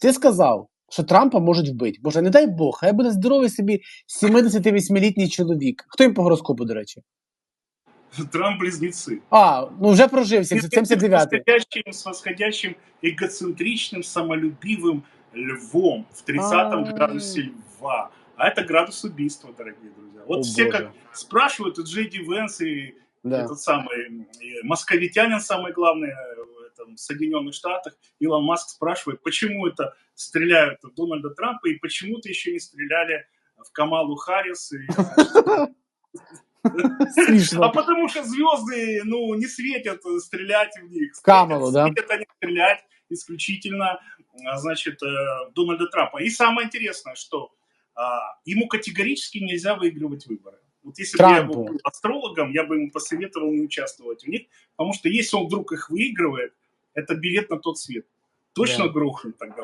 Ти сказав, що Трампа можуть вбити. Боже, не дай Бог, хай буде здоровий собі 78-літній чоловік. Хто їм по гороскопу, до речі? Трамп-близнецы. А, ну вже прожив 79-й. восходящим, с восходящим эгоцентричным, самолюбивым львом в 30 А. градусе льва. А это градус убийства, дорогие друзья. Вот О, все Боже. как спрашивают, и Джей Ди Венс, и Да. этот самый м, и московитянин, самый главный э, в Соединенных Штатах, Илон Маск спрашивает, почему это стреляют в Дональда Трампа, и почему-то еще не стреляли в Камалу Харрис. и, а потому что звезды, ну, не светят стрелять в них. Камалу, да? Светят они стрелять исключительно, а, значит, э, Дональда Трампа. И самое интересное, что а, ему категорически нельзя выигрывать выборы. Вот если бы я был астрологом, я бы ему посоветовал не участвовать в них, потому что если он вдруг их выигрывает, это билет на тот свет. Точно Да. грохнет тогда.